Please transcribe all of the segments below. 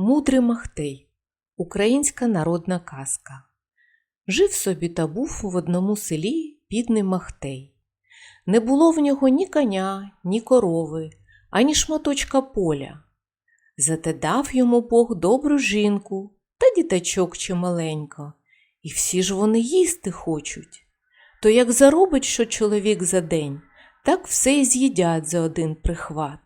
Мудрий Махтей Українська народна казка. Жив собі та був в одному селі бідний Махтей. Не було в нього ні коня, ні корови, ані шматочка поля. Зате дав йому Бог добру жінку та діточок чималенько, і всі ж вони їсти хочуть. То як заробить що чоловік за день, так все й з'їдять за один прихват.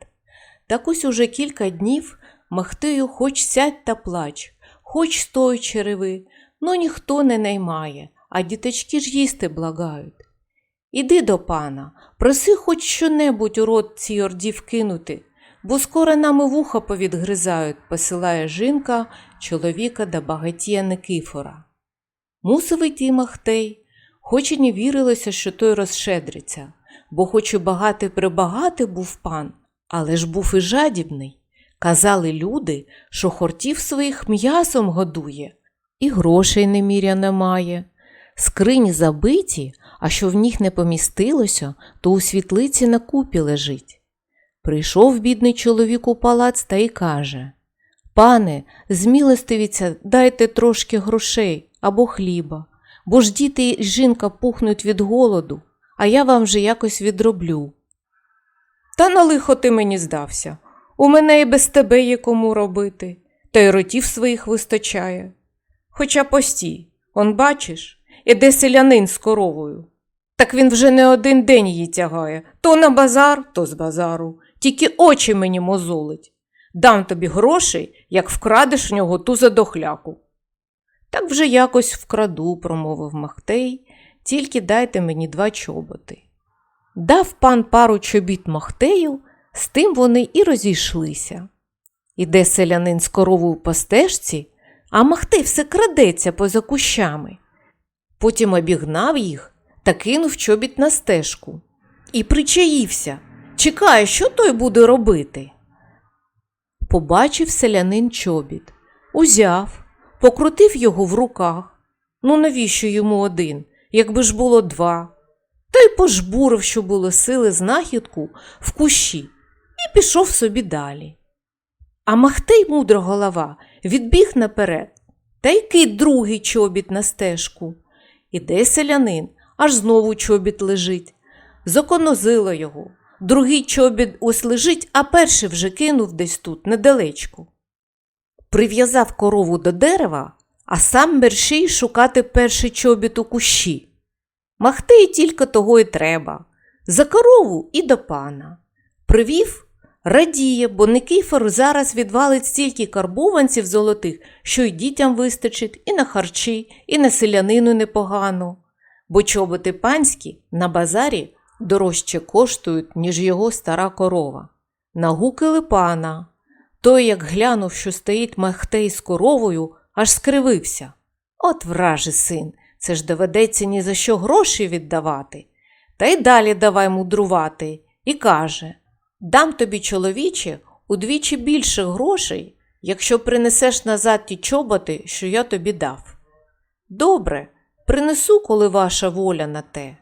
Так ось уже кілька днів Махтею хоч сядь та плач, хоч стой череви, но ніхто не наймає, а діточки ж їсти благають. Іди до пана, проси хоч що-небудь у рот цій орді вкинути, бо скоро нам і вуха повідгризають, посилає жінка чоловіка до багатія Никифора. Мусив йти Махтей, хоч і не вірилося, що той розшедриться, бо хоч і багатий прибагатий був пан, але ж був і жадібний. Казали люди, що хортів своїх м'ясом годує, і грошей неміря немає. Скрині забиті, а що в них не помістилося, то у світлиці на купі лежить. Прийшов бідний чоловік у палац та й каже Пане, змілостивіться, дайте трошки грошей або хліба, бо ж діти і жінка пухнуть від голоду, а я вам вже якось відроблю. Та на лихо ти мені здався. У мене і без тебе є кому робити, та й ротів своїх вистачає. Хоча постій, он бачиш, іде селянин з коровою. Так він вже не один день її тягає то на базар, то з базару, тільки очі мені мозолить. Дам тобі грошей, як вкрадеш в нього ту задохляку. Так вже якось вкраду, промовив Махтей, тільки дайте мені два чоботи. Дав пан пару чобіт Махтею, з тим вони і розійшлися. Іде селянин з коровою по стежці, а Махтей все крадеться поза кущами. Потім обігнав їх та кинув чобіт на стежку. І причаївся, чекає, що той буде робити. Побачив селянин чобіт, узяв, покрутив його в руках. Ну навіщо йому один, якби ж було два? Та й пожбурив, що було сили знахідку в кущі, і пішов собі далі. А Махтей, мудра голова, відбіг наперед та й кид другий чобіт на стежку. Іде селянин, аж знову чобіт лежить. Законозило його. Другий чобіт ось лежить, а перший вже кинув десь тут, недалечко. Прив'язав корову до дерева, а сам мерщій шукати перший чобіт у кущі. Махтей тільки того й треба. За корову і до пана. Привів, радіє, бо Никифор зараз відвалить стільки карбованців золотих, що й дітям вистачить, і на харчі, і на селянину непогано. Бо чоботи панські на базарі дорожче коштують, ніж його стара корова. Нагукали пана. Той, як глянув, що стоїть Махтей з коровою, аж скривився. От вражий син, це ж доведеться ні за що гроші віддавати. Та й далі давай мудрувати. І каже Дам тобі, чоловіче, удвічі більше грошей, якщо принесеш назад ті чоботи, що я тобі дав. Добре, принесу, коли ваша воля на те.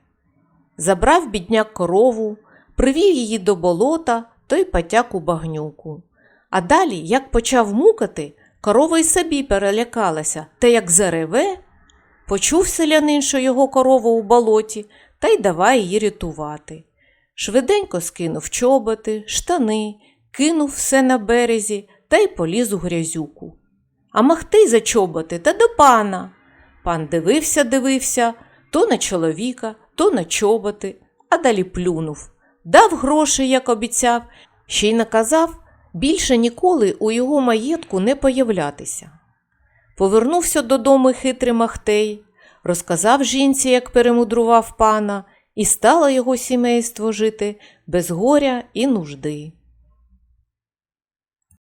Забрав бідняк корову, привів її до болота, то й потяк у багнюку. А далі, як почав мукати, корова й собі перелякалася, та як зареве, почув селянин, що його корова у болоті, та й давай її рятувати. Швиденько скинув чоботи, штани, кинув все на березі та й поліз у грязюку. А Махтей за чоботи та до пана. Пан дивився, дивився то на чоловіка, то на чоботи, а далі плюнув. Дав гроші, як обіцяв, ще й наказав більше ніколи у його маєтку не появлятися. Повернувся додому хитрий Махтей, розказав жінці, як перемудрував пана, і стало його сімейство жити без горя і нужди.